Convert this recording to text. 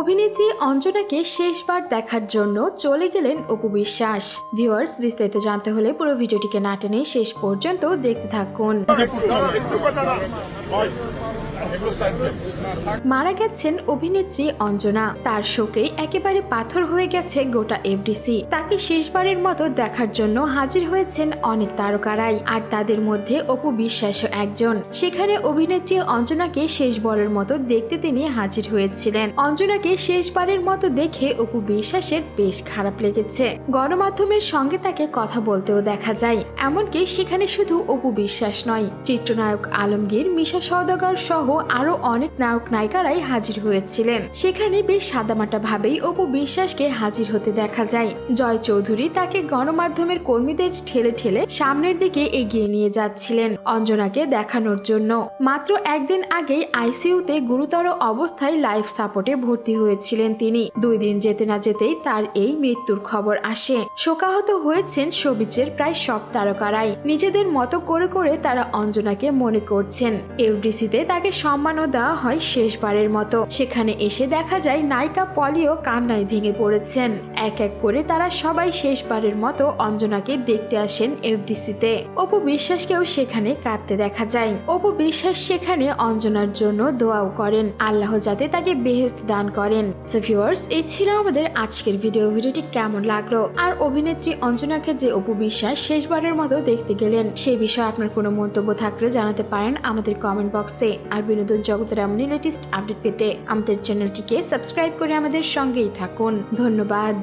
অভিনেত্রী অঞ্জনাকে শেষবার দেখার জন্য চলে গেলেন অপু বিশ্বাস। ভিউয়ার্স, বিস্তারিত জানতে হলে পুরো ভিডিওটিকে না টেনে শেষ পর্যন্ত দেখতে থাকুন। মারা গেছেন অভিনেত্রী অঞ্জনা। তার শোকে একেবারে পাথর হয়ে গেছে গোটা এফডিসি তাকে শেষবারের মতো দেখার জন্য হাজির হয়েছেন অনেক তারকারাই, আর তাদের মধ্যে অপু বিশ্বাসও একজন। সেখানে অভিনেত্রী অঞ্জনাকে শেষবারের মতো দেখতে তিনি হাজির হয়েছিলেন। অঞ্জনাকে শেষবারের মতো দেখে অপু বিশ্বাসের বেশ খারাপ লেগেছে। গণমাধ্যমের সঙ্গে তাকে কথা বলতেও দেখা যায়, এমনকি সেখানে শুধু অপু বিশ্বাস নয়। চিত্রনায়ক আলমগীর, মিশা সওদাগর সহ আরও অনেক নায়ক নায়িকারাই হাজির হয়েছিলেন। সেখানে বেশ সাদামাটা ভাবেই অপু বিশ্বাসকে হাজির হতে দেখা যায়। জয় চৌধুরী তাকে গণমাধ্যমের কর্মীদের ঠেলে ঠেলে সামনের দিকে এগিয়ে নিয়ে যাচ্ছিলেন অঞ্জনাকে দেখানোর জন্য। মাত্র একদিন আগেই আইসিইউতে গুরুতর অবস্থায় লাইফ সাপোর্টে ভর্তি হয়েছিলেন তিনি। দুই দিন যেতে না যেতেই তার এই মৃত্যুর খবর আসে। শোকাহত হয়েছেন সবিচের প্রায় সব তারকারাই। নিজেদের মতো করে করে তারা অঞ্জনাকে মনে করছেন। এফডিসিতে তাকে সম্মানও দেওয়া হয় শেষবারের মতো। সেখানে এসে দেখা যায় নায়িকা পলিও কান্নায় ভেঙে পড়েছেন। এক এক করে তারা সবাই শেষবারের মতো অঞ্জনাকে দেখতে আসেন এফডিসিতে। অপু বিশ্বাসকেও সেখানে কাঁদতে দেখা যায়। অপু বিশ্বাস সেখানে অঞ্জনার জন্য দোয়াও করেন। আল্লাহ যাতে তাকে বেহেস্ত দান করেন। সো এই ছিল আমাদের আজকের ভিডিও ভিডিওটি কেমন লাগল? আর অভিনেত্রী অঞ্জনাকে যে অপু বিশ্বাস শেষবারের মতো দেখতে গেলেন সেই বিষয়ে আপনার কোনো মন্তব্য থাকলে জানাতে পারেন আমাদের কমেন্ট বক্সে আর বিনোদন জগতের এমনই লেটেস্ট আপডেট পেতে আমাদের চ্যানেলটিকে সাবস্ক্রাইব করে আমাদের সঙ্গেই থাকুন। ধন্যবাদ।